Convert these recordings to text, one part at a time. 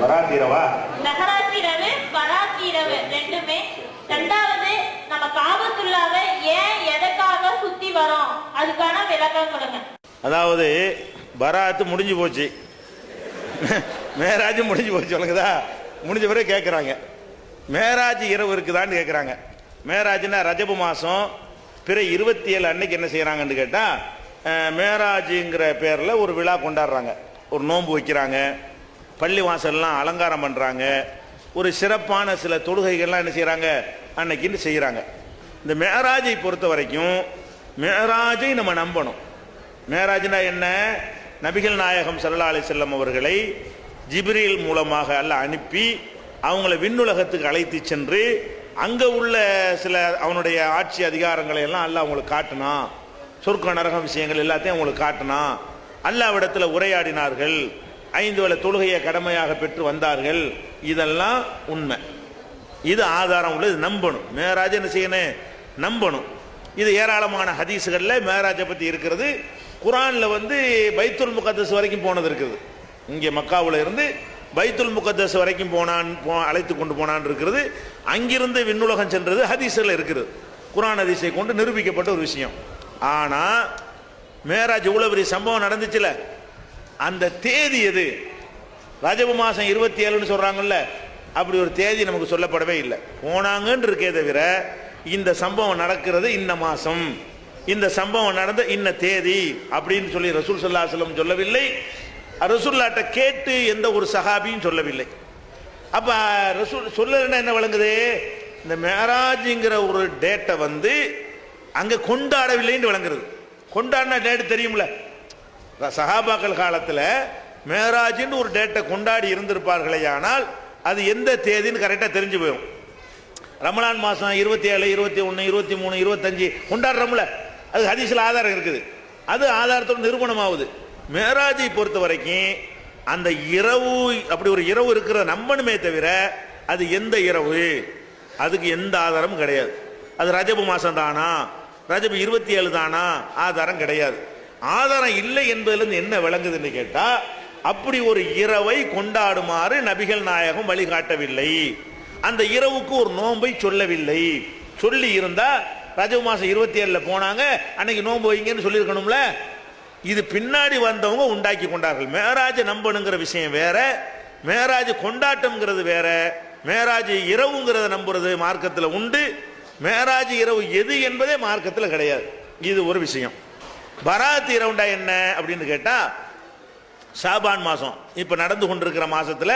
பராத் இரவா மெஹராஜ் இரவு பராத் இரவு ரெண்டுமே. ரெண்டாவது நம்ம காபத்துள்ளாவை ஏன் எதற்காக சுத்தி வரோம்? அதுக்கான விளக்கம் கொடுங்க. அதாவது பராத்து முடிஞ்சு போச்சு. மேராஜ் முடிஞ்சு போச்சு உனக்குதா முடிஞ்ச பிறகு கேட்குறாங்க மேராஜ் இரவு இருக்குதான்னு கேட்குறாங்க மேராஜ்னா ரஜபு மாதம் பிற இருபத்தி ஏழு அன்னைக்கு என்ன செய்கிறாங்கன்னு கேட்டால் மேராஜுங்கிற பேரில் ஒரு விழா கொண்டாடுறாங்க. ஒரு நோன்பு வைக்கிறாங்க. பள்ளி வாசல்லாம் அலங்காரம் பண்ணுறாங்க ஒரு சிறப்பான சில தொழுகைகள்லாம் என்ன செய்கிறாங்க அன்னைக்குன்னு செய்கிறாங்க இந்த மேராஜை பொறுத்த வரைக்கும் மேராஜை நம்ம நம்பணும். மேராஜ்னா என்ன? நபிகள் நாயகம் சல்லா அலி செல்லம் அவர்களை ஜிப்ரீல் மூலமாக அல்ல அனுப்பி அவங்கள விண்ணுலகத்துக்கு அழைத்து சென்று அங்கே உள்ள சில அவனுடைய ஆட்சி அதிகாரங்களை எல்லாம் அல்ல அவங்களுக்கு காட்டினான் சொர்க்க நரகம் விஷயங்கள் எல்லாத்தையும் அவங்களுக்கு காட்டினான் அல்லாவிடத்தில் உரையாடினார்கள். ஐந்து வேலை தொழுகையை கடமையாக பெற்று வந்தார்கள். இதெல்லாம் உண்மை. இது ஆதாரம் உள்ளது இது நம்பணும். மேராஜ் என்ன செய்யணும்? நம்பணும். இது ஏராளமான ஹதீஸுகளில் மேராஜை பற்றி இருக்கிறது. குரானில் வந்து பைத்துல் முகத்தஸ் வரைக்கும் போனது இருக்குது. இங்கே மக்காவில் இருந்து பைத்துல் முகத்தஸ் வரைக்கும் போனான் போ அழைத்து கொண்டு போனான் இருக்கிறது. அங்கிருந்து விண்ணுலகம் சென்றது ஹதீஸில் இருக்குது. குரான் ஹதீஸை கொண்டு நிரூபிக்கப்பட்ட ஒரு விஷயம். ஆனால் மேராஜ் இவ்வளோ பெரிய சம்பவம் நடந்துச்சுல? அந்த தேதி எது? ரஜப மாதம் இருபத்தி ஏழுன்னு சொல்கிறாங்கல்ல அப்படி ஒரு தேதி நமக்கு சொல்லப்படவே இல்லை. போனாங்கன்னு இருக்கே தவிர இந்த சம்பவம் நடக்கிறது இந்த மாதம் இந்த சம்பவம் நடந்த இன்ன தேதி அப்படின்னு சொல்லி ரசூல் சல்லா சொல்லம் சொல்லவில்லை. ரசூல்லாட்ட கேட்டு எந்த ஒரு சஹாபியும் சொல்லவில்லை. அப்போ ரசூல் சொல்லலைன்னா என்ன வழங்குது இந்த மேராஜுங்கிற ஒரு டேட்டை வந்து அங்கே கொண்டாடவில்லைன்னு வழங்குறது கொண்டாடின டேட் தெரியும்ல? சஹாபாக்கள் காலத்தில் மேராஜின்னு ஒரு டேட்டை கொண்டாடி இருந்திருப்பார்களே ஆனால் அது எந்த தேதின்னு கரெக்டாக தெரிஞ்சு போயிடும் ரமலான் மாதம் இருபத்தி ஏழு இருபத்தி ஒன்று இருபத்தி மூணு இருபத்தஞ்சு கொண்டாடுறோம்ல அது ஹதீஸில் ஆதாரம் இருக்குது. அது ஆதாரத்தோடு நிரூபணமாகுது. மேராஜை பொறுத்த வரைக்கும் அந்த இரவு அப்படி ஒரு இரவு இருக்கிற நம்பணுமே தவிர அது எந்த இரவு? அதுக்கு எந்த ஆதாரமும் கிடையாது. அது ரஜபு மாதம் தானா ரஜபு இருபத்தி ஏழு தானா? ஆதாரம் கிடையாது. ஆதாரம் இல்லை என்பதிலிருந்து என்ன விளங்குதுன்னு கேட்டால் அப்படி ஒரு இரவை கொண்டாடுமாறு நபிகள் நாயகம் வழிகாட்டவில்லை. அந்த இரவுக்கு ஒரு நோன்பை சொல்லவில்லை. சொல்லி இருந்தா ரஜப மாசம் இருபத்தி ஏழுல போனாங்க அன்னைக்கு நோன்பு வைங்கன்னு சொல்லியிருக்கணும்ல? இது பின்னாடி வந்தவங்க உண்டாக்கி கொண்டார்கள். மேராஜ் நம்பணுங்கிற விஷயம் வேற மேராஜ் கொண்டாட்டம்ங்கிறது வேற மேராஜ் இரவுங்கிறத நம்புறது மார்க்கத்தில் உண்டு மேராஜ் இரவு எது என்பதே மார்க்கத்தில் கிடையாது. இது ஒரு விஷயம். பராத்தி இரவுண்டா என்ன அப்படின்னு கேட்டா ஷாபான் மாதம் இப்போ நடந்து கொண்டிருக்கிற மாசத்துல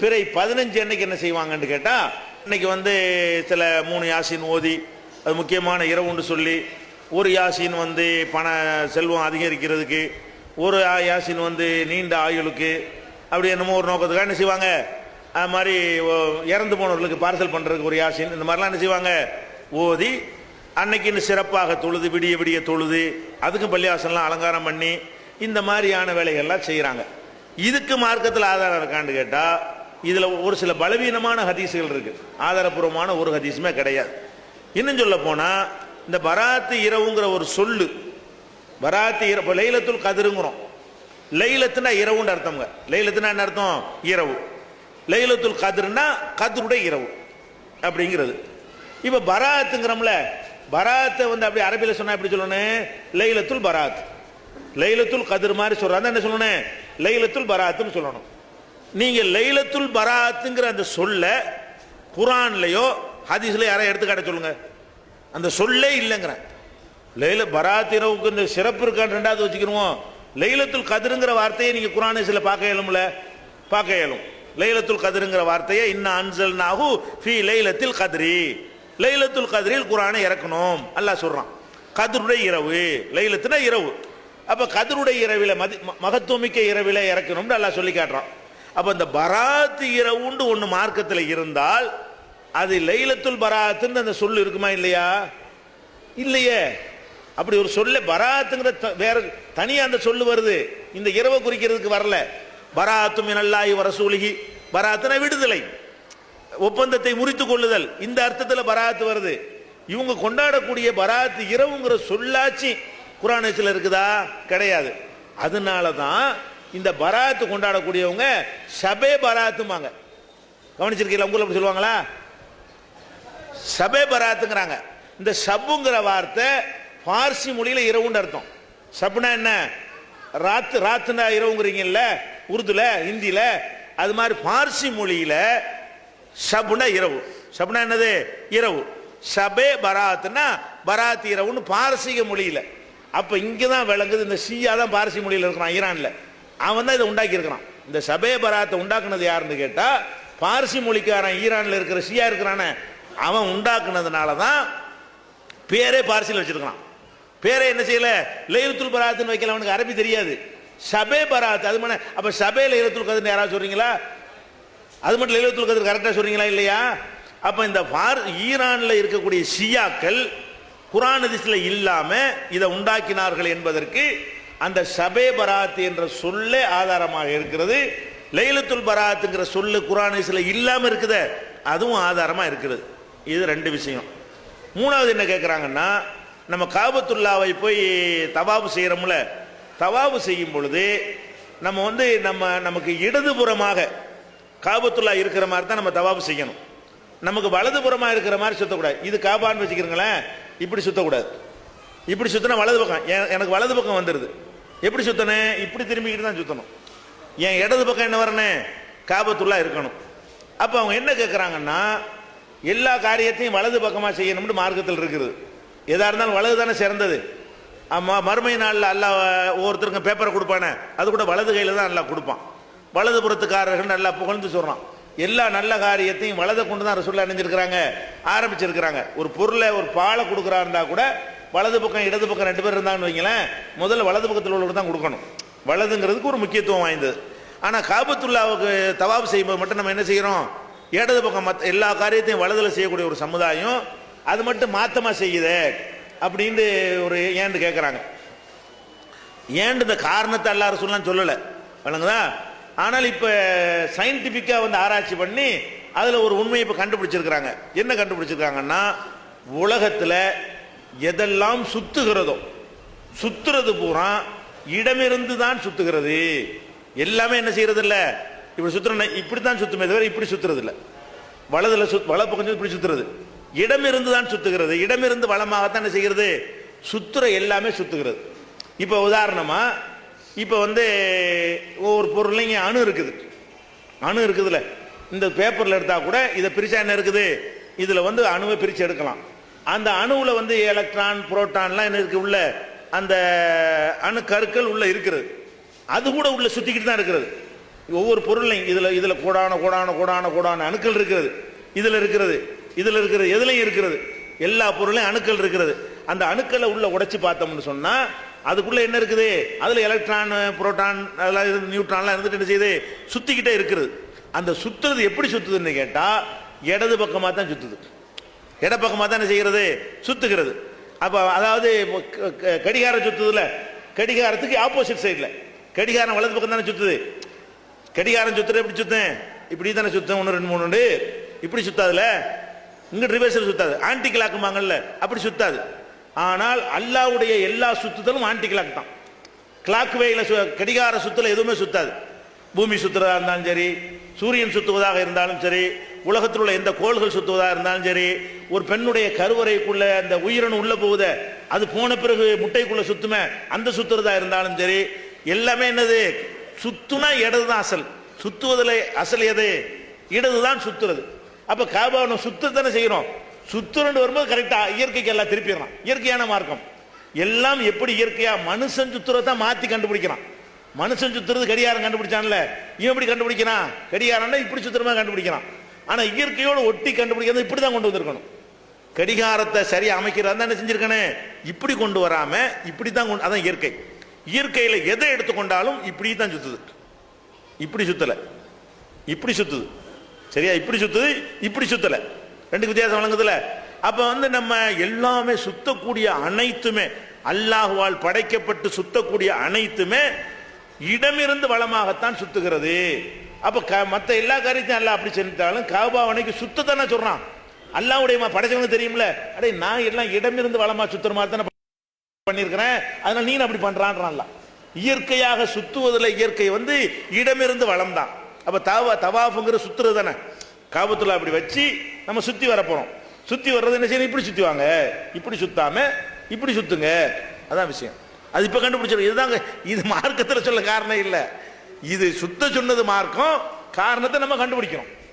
பிறை பதினஞ்சு அன்னைக்கு என்ன செய்வாங்கன்னு கேட்டால் இன்னைக்கு வந்து சில மூணு யாசின் ஓதி அது முக்கியமான இரவுன்னு சொல்லி ஒரு யாசின் வந்து பண செல்வம் அதிகரிக்கிறதுக்கு ஒரு யாசின் வந்து நீண்ட ஆயுளுக்கு அப்படி என்னமோ ஒரு நோக்கத்துக்காக என்ன செய்வாங்க? அது மாதிரி இறந்து போனவர்களுக்கு பார்சல் பண்ணுறதுக்கு ஒரு யாசின் இந்த மாதிரிலாம் என்ன செய்வாங்க? ஓதி அன்னைக்குன்னு சிறப்பாக தொழுது விடிய விடிய தொழுது அதுக்கும் பள்ளிவாசல்லாம் அலங்காரம் பண்ணி இந்த மாதிரியான வேலைகள்லாம் செய்கிறாங்க இதுக்கு மார்க்கத்தில் ஆதாரம் இருக்கான்னு கேட்டால் இதில் ஒரு சில பலவீனமான ஹதீஸுகள் இருக்குது ஆதாரபூர்வமான ஒரு ஹதீஸுமே கிடையாது. இன்னும் சொல்ல போனால் இந்த பராத்து இரவுங்கிற ஒரு சொல்லு பராத்து இரவு இப்போ லைலத்துல் கதிருங்கிறோம். லைலத்துனா இரவுன்னு அர்த்தம்ங்க. லைலத்துனா என்ன அர்த்தம்? இரவு. லைலத்துல் கதிர்னா கதிருடைய இரவு அப்படிங்கிறது. இப்போ பராத்துங்கிறோம்ல பராத்தை வந்து அப்படி அரபியில் சொன்னா எப்படி சொல்லணும்? லைலத்துல் பராத். லைலத்துல் கதிர் மாதிரி சொல்றாங்க என்ன சொல்லணும்? லைலத்துல் பராத்துன்னு சொல்லணும். நீங்க லைலத்துல் பராத்துங்கிற அந்த சொல்ல குரான்லையோ ஹதீஸ்ல யாரையும் எடுத்துக்காட்ட சொல்லுங்க. அந்த சொல்லே இல்லைங்கிறேன். லைல பராத் இரவுக்கு இந்த சிறப்பு இருக்கான்னு ரெண்டாவது வச்சுக்கணும் லைலத்துல் கதிருங்கிற வார்த்தையை நீங்க சில பார்க்க இயலும்ல? பார்க்க இயலும். லைலத்துல் கதிருங்கிற வார்த்தையை இன்ன அன்சல் நாகு ஃபி லைலத்தில் கதிரி. லைலத்துல் கதிரில் குரானை இறக்கணும். அல்லாஹ் சொல்றான். கதிருடைய இரவு. லைலத்துனா இரவு. அப்போ கதிருடைய இரவில் மதி ம- மகத்துவமிக்க இரவில் இறக்கணும்னு அல்லாஹ் சொல்லி காட்டுறான். அப்போ இந்த பராத்து இரவுண்டு ஒன்று மார்க்கத்தில் இருந்தால் அது லைலத்துல் பராத்துன்னு அந்த சொல் இருக்குமா இல்லையா? இல்லையே. அப்படி ஒரு சொல்ல பராத்துங்கிற த- வேற தனியாக அந்த சொல்லு வருது. இந்த இரவை குறிக்கிறதுக்கு வரல. பராத்து வர வரசூலிகி பராத்துனா விடுதலை. ஒப்பந்தத்தை முறித்து கொள்ளுதல். இந்த அர்த்தத்தில் பராத்து வருது. இவங்க கொண்டாடக்கூடிய பராத்து இரவுங்கிற சொல்லாச்சு குரானேசில் இருக்குதா? கிடையாது. அதனால தான் இந்த பராத்து கொண்டாடக்கூடியவங்க ஷபே பராத்துமாங்க கவனிச்சிருக்கீங்களா? உங்களை அப்படி சொல்லுவாங்களா? சபே பராத்துங்கிறாங்க. இந்த சப்புங்கிற வார்த்தை பார்சி மொழியில் இரவுன்னு அர்த்தம். ஷப்னா என்ன? ராத்து ராத்துனா இரவுங்கிறீங்கல்ல உருதுல ஹிந்தியில் அது மாதிரி பார்சி மொழியில் ஷப்னா இரவு. ஷப்னா என்னது? இரவு. ஷபே பராத்னா பராத் இரவுன்னு பாரசீக மொழியில். அப்போ இங்கே தான் விளங்குது இந்த ஷியா தான் பாரசி மொழியில் இருக்கிறான் ஈரானில். அவன் தான் இதை உண்டாக்கியிருக்கிறான். இந்த ஷபே பராத்தை உண்டாக்குனது யாருன்னு கேட்டால் பார்சி மொழிக்காரன் ஈரானில் இருக்கிற ஷியா இருக்கிறானே. அவன் உண்டாக்குனதுனால தான் பேரே பார்சியில் வச்சுருக்கிறான். பேரே என்ன செய்யல? லைலத்துல் பராத்துன்னு வைக்கல அவனுக்கு அரபி தெரியாது. சபே பராத் அது மன அப்போ சபே லைலத்துல் கதிர்னு யாராவது சொல்கிறீங்களா அது மட்டும் லைலத்துல் கதிர் கரெக்டாக சொல்றீங்களா இல்லையா? அப்போ இந்த ஃபார் ஈரானில் இருக்கக்கூடிய ஷியாக்கள் குரான் ஹதீஸ்ல இல்லாமல் இதை உண்டாக்கினார்கள் என்பதற்கு அந்த சபே பராத் என்ற சொல்லே ஆதாரமாக இருக்கிறது. லைலத்துல் பராத்துங்கிற சொல்லு குரான் ஹதீஸ்ல இல்லாமல் இருக்குத அதுவும் ஆதாரமாக இருக்கிறது இது ரெண்டு விஷயம். மூணாவது என்ன கேட்குறாங்கன்னா நம்ம காபத்துல்லாவை போய் தவாபு செய்கிறோம்ல தவாபு செய்யும் பொழுது நம்ம வந்து நம்ம நமக்கு இடதுபுறமாக காபத்துல்லா இருக்கிற மாதிரி தான் நம்ம தவாபு செய்யணும். நமக்கு வலதுபுறமாக இருக்கிற மாதிரி சுத்தக்கூடாது. இது காபான்னு வச்சுக்கிறீங்களேன் இப்படி சுத்தக்கூடாது. இப்படி சுத்தினா வலது பக்கம் எனக்கு வலது பக்கம் வந்துடுது எப்படி சுத்தணும்? இப்படி திரும்பிக்கிட்டு தான் சுத்தணும். என் இடது பக்கம் என்ன வரணும்? காபத்துள்ளா இருக்கணும். அப்போ அவங்க என்ன கேட்குறாங்கன்னா எல்லா காரியத்தையும் வலது பக்கமாக செய்யணும்னு மார்க்கத்தில் இருக்குது. எதாக இருந்தாலும் வலது தானே சிறந்தது. ஆமாம் மறுமை நாளில் அல்லாஹ் ஒவ்வொருத்தருக்கும் பேப்பரை கொடுப்பானே அது கூட வலது கையில் தான் நல்லா கொடுப்பான். வலது புறத்துக்காரர்கள் நல்லா புகழ்ந்து சொல்கிறான் எல்லா நல்ல காரியத்தையும் வலதை கொண்டு தான் ரசூல்லா அணிஞ்சிருக்கிறாங்க ஆரம்பிச்சிருக்கிறாங்க. ஒரு பொருளை ஒரு பாலை கொடுக்குறா இருந்தால் கூட வலது பக்கம் இடது பக்கம் ரெண்டு பேர் இருந்தாங்கன்னு வைங்களேன் முதல்ல வலது பக்கத்தில் உள்ளவர் தான் கொடுக்கணும். வலதுங்கிறதுக்கு ஒரு முக்கியத்துவம் வாய்ந்தது. ஆனால் காபத்துல்லாவுக்கு தவாபு செய்யும்போது மட்டும் நம்ம என்ன செய்கிறோம் இடது பக்கம் மற்ற எல்லா காரியத்தையும் வலதில் செய்யக்கூடிய ஒரு சமுதாயம் அது மட்டும் மாற்றமாக செய்யுதே அப்படின்ட்டு ஒரு ஏன்னு கேட்குறாங்க ஏன்ட்டு இந்த காரணத்தை எல்லாரும் சொல்லலாம் சொல்லலை. வழங்குதா ஆனால் இப்போ சயின்டிஃபிக்காக வந்து ஆராய்ச்சி பண்ணி அதில் ஒரு உண்மையை இப்போ கண்டுபிடிச்சிருக்கிறாங்க. என்ன கண்டுபிடிச்சிருக்காங்கன்னா உலகத்தில் எதெல்லாம் சுத்துகிறதோ சுத்துறது பூரா இடமிருந்து தான் சுத்துகிறது. எல்லாமே என்ன செய்யறது இல்லை இப்படி சுத்துற இப்படி தான் சுத்துமே தவிர இப்படி சுத்துறது இல்லை வலதில் சுத் வல பக்கம் இப்படி சுத்துறது. இடமிருந்து தான் சுத்துகிறது. இடமிருந்து வளமாகத்தான் என்ன செய்கிறது? சுத்துற எல்லாமே சுத்துகிறது. இப்போ உதாரணமாக இப்போ வந்து ஒவ்வொரு அணு இருக்குது. அணு இருக்குதுல்ல இந்த பேப்பரில் எடுத்தால் கூட இதை பிரித்தா என்ன இருக்குது? இதில் வந்து அணுவை பிரித்து எடுக்கலாம். அந்த அணுவில் வந்து எலக்ட்ரான் புரோட்டான்லாம் என்ன இருக்குது உள்ள? அந்த அணு கருக்கள் இருக்கிறது. அது கூட உள்ளே சுற்றிக்கிட்டு தான் இருக்கிறது. ஒவ்வொரு பொருளையும் இதில் இதில் கூடான கூடான கூடான கூடான அணுக்கள் இருக்கிறது. இதில் இருக்கிறது இதில் இருக்கிறது எதுலையும் இருக்கிறது. எல்லா பொருளையும் அணுக்கள் இருக்கிறது. அந்த அணுக்களை உள்ளே உடைச்சி பார்த்தோம்னு சொன்னால் அதுக்குள்ள என்ன இருக்குது? அதுல எலக்ட்ரான் புரோட்டான் அதெல்லாம் நியூட்ரான்லாம் இருந்துட்டு என்ன செய்யுது? சுத்திக்கிட்டே இருக்கிறது அந்த சுத்துறது எப்படி சுத்துதுன்னு கேட்டா இடது பக்கமா தான் சுத்துது. பக்கமாக தான் என்ன செய்கிறது? சுத்துகிறது. அப்போ அதாவது க- கடிகாரம் சுத்துதுல கடிகாரத்துக்கு ஆப்போசிட் சைடில் கடிகாரம் வலது பக்கம் தானே சுத்துது. கடிகாரம் சுத்துற எப்படி சுத்தேன் இப்படி தானே சுத்தம். ஒன்று ரெண்டு மூணு உண்டு இப்படி சுத்தாதுல இங்கே ரிவர்ஸில் சுத்தாது. ஆன்டி கிளாக்குமாங்கல்ல அப்படி சுத்தாது. ஆனால் அல்லாவுடைய எல்லா சுத்துதலும் ஆன்டி கிளாக் தான் கிளாக் வேல கடிகார சுத்தல எதுவுமே சுத்தாது. பூமி சுத்துறதா இருந்தாலும் சரி சூரியன் சுத்துவதாக இருந்தாலும் சரி உலகத்தில் உள்ள எந்த கோள்கள் சுத்துவதாக இருந்தாலும் சரி ஒரு பெண்ணுடைய கருவறைக்குள்ள அந்த உயிரணு உள்ள போகுத அது போன பிறகு முட்டைக்குள்ள சுத்துமே அந்த சுத்துறதா இருந்தாலும் சரி எல்லாமே என்னது? சுத்துனா இடது தான் அசல். சுத்துவதில் அசல் எது? இடது தான் சுத்துறது. அப்ப காபாவை சுத்தத்தானே தானே சுத்துறண்டு வரும்போது கரெக்டாக இயற்கைக்கு எல்லாம் திருப்பிடுறான் இயற்கையான மார்க்கம். எல்லாம் எப்படி இயற்கையா மனுஷன் சுத்துறதை மாற்றி கண்டுபிடிக்கிறான். மனுஷன் சுத்துறது கடிகாரம் கண்டுபிடிச்சான்ல. இவன் எப்படி கண்டுபிடிக்கிறான்? கடிகாரம்னா இப்படி சுத்திரமா கண்டுபிடிக்கிறான். ஆனால் இயற்கையோடு ஒட்டி கண்டுபிடிக்கிறது இப்படி தான் கொண்டு வந்திருக்கணும். கடிகாரத்தை சரியாக அமைக்கிறதா என்ன செஞ்சிருக்கானே? இப்படி கொண்டு வராமல் இப்படி தான் கொண்டு அதான் இயற்கை. இயற்கையில் எதை எடுத்துக்கொண்டாலும் இப்படி தான் சுத்துது. இப்படி சுற்றலை இப்படி சுத்துது. சரியா? இப்படி சுத்துது இப்படி சுத்தல. ரெண்டுக்கு வித்தியாசம் வழங்குதுல அப்ப வந்து நம்ம எல்லாமே சுத்தக்கூடிய அனைத்துமே அல்லாஹுவால் படைக்கப்பட்டு சுத்தக்கூடிய அனைத்துமே இடமிருந்து வளமாகத்தான் சுத்துகிறது. அப்ப க- மற்ற எல்லா காரியத்தையும் அல்ல அப்படி செஞ்சாலும் காபாவனைக்கு சுத்தத்தானே சொல்றான். அல்லாவுடைய ம- படைச்சவனுக்கு தெரியும்ல. அடே நான் எல்லாம் இடமிருந்து வளமா சுத்துற மாதிரி தானே பண்ணியிருக்கிறேன் அதனால நீ அப்படி பண்றான்றான்ல இயற்கையாக சுத்துவதில் இயற்கை வந்து இடமிருந்து வளம் தான் அப்ப தவா தவாஃபுங்கிற சுத்துறது தானே. காபத்துல அப்படி வச்சு நம்ம சுத்தி வரப்போகிறோம் சுற்றி சுத்தி வர்றது என்ன செய்யணும்? இப்படி சுத்தி வாங்க இப்படி சுத்தாம இப்படி சுத்துங்க. அதான் விஷயம். அது இப்ப கண்டுபிடிச்சிடும் இதுதாங்க இது மார்க்கத்தில் சொல்ல காரணம் இல்லை. இது சுத்த சொன்னது மார்க்கம் காரணத்தை நம்ம கண்டுபிடிக்கிறோம்